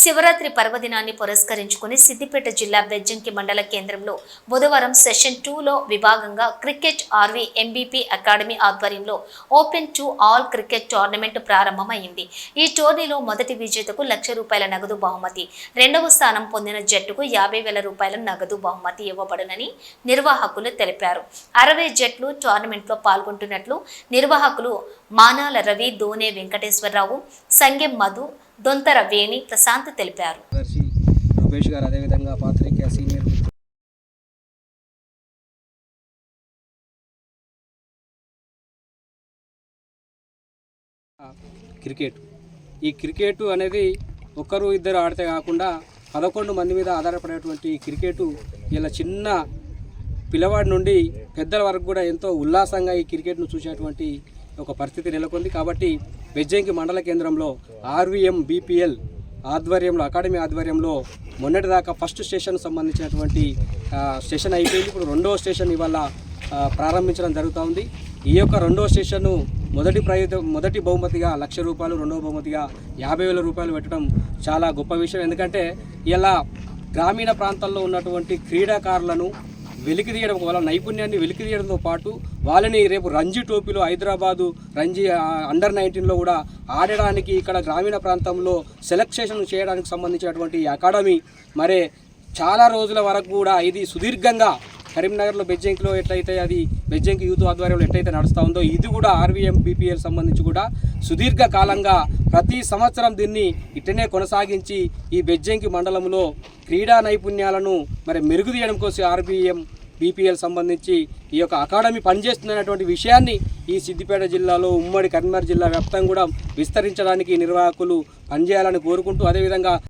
శివరాత్రి పర్వదినాన్ని పురస్కరించుకుని సిద్దిపేట జిల్లా బెజ్జంకి మండల కేంద్రంలో బుధవారం సెషన్ టూలో విభాగంగా క్రికెట్ ఆర్వీ ఎంబీపీ అకాడమీ ఆధ్వర్యంలో open to all cricket tournament ప్రారంభమైంది. ఈ టోర్నీలో మొదటి విజేతకు లక్ష రూపాయల నగదు బహుమతి రెండవ స్థానం పొందిన జట్టుకు యాభై వేల రూపాయల నగదు బహుమతి ఇవ్వబడునని నిర్వాహకులు తెలిపారు. అరవై జట్లు టోర్నమెంట్లో పాల్గొంటున్నట్లు నిర్వాహకులు మానాల రవి దోనే వెంకటేశ్వరరావు సంగెం మధు దొంతర వేణి ప్రశాంత్ తెలిపారు. రూపేష్ గారు అదేవిధంగా పాత్రికేయ సీనియర్ క్రికెట్. ఈ క్రికెట్ అనేది ఒక్కరు ఇద్దరు ఆడితే కాకుండా పదకొండు మంది మీద ఆధారపడేటువంటి ఈ క్రికెట్ ఇలా చిన్న పిల్లవాడి నుండి పెద్దల వరకు కూడా ఎంతో ఉల్లాసంగా ఈ క్రికెట్ను చూసేటువంటి ఒక పరిస్థితి నెలకొంది కాబట్టి బెజ్జంకి మండల కేంద్రంలో ఆర్వీఎం బీపీఎల్ ఆధ్వర్యంలో అకాడమీ ఆధ్వర్యంలో మొన్నటిదాకా ఫస్ట్ స్టేషన్ సంబంధించినటువంటి స్టేషన్ అయిపోయింది. ఇప్పుడు రెండవ స్టేషన్ ఇవాళ ప్రారంభించడం జరుగుతూ ఉంది ఈ యొక్క రెండవ స్టేషన్ను మొదటి ప్రయోజ మొదటి బహుమతిగా లక్ష రూపాయలు రెండవ బహుమతిగా యాభై వేల రూపాయలు పెట్టడం చాలా గొప్ప విషయం. ఎందుకంటే ఇలా గ్రామీణ ప్రాంతాల్లో ఉన్నటువంటి క్రీడాకారులను వెలికి తీయడం వాళ్ళ నైపుణ్యాన్ని వెలికి తీయడంతో పాటు వాళ్ళని రేపు రంజీ టోపీలో హైదరాబాదు రంజీ అండర్ నైన్టీన్లో కూడా ఆడడానికి ఇక్కడ గ్రామీణ ప్రాంతంలో సెలెక్షన్ చేయడానికి సంబంధించినటువంటి అకాడమీ. మరే చాలా రోజుల వరకు కూడా ఇది సుదీర్ఘంగా కరీంనగర్లో బెజ్జంకిలో ఎట్లయితే అది బెజ్జంకి యూత్ ఆధ్వర్యంలో ఎట్లయితే నడుస్తూ ఉందో ఇది కూడా ఆర్వీఎం బీపీఎల్ సంబంధించి కూడా సుదీర్ఘ కాలంగా ప్రతి సంవత్సరం దీన్ని ఇట్టనే కొనసాగించి ఈ బెజ్జంకి మండలంలో క్రీడా నైపుణ్యాలను మరి మెరుగుదీయడం కోసం ఆర్బీఎం బీపీఎల్ సంబంధించి ఈ యొక్క అకాడమీ పనిచేస్తుందనేటువంటి విషయాన్ని ఈ సిద్దిపేట జిల్లాలో ఉమ్మడి కరీంనగర్ జిల్లా వ్యాప్తంగా కూడా విస్తరించడానికి నిర్వాహకులు పనిచేయాలని కోరుకుంటూ అదేవిధంగా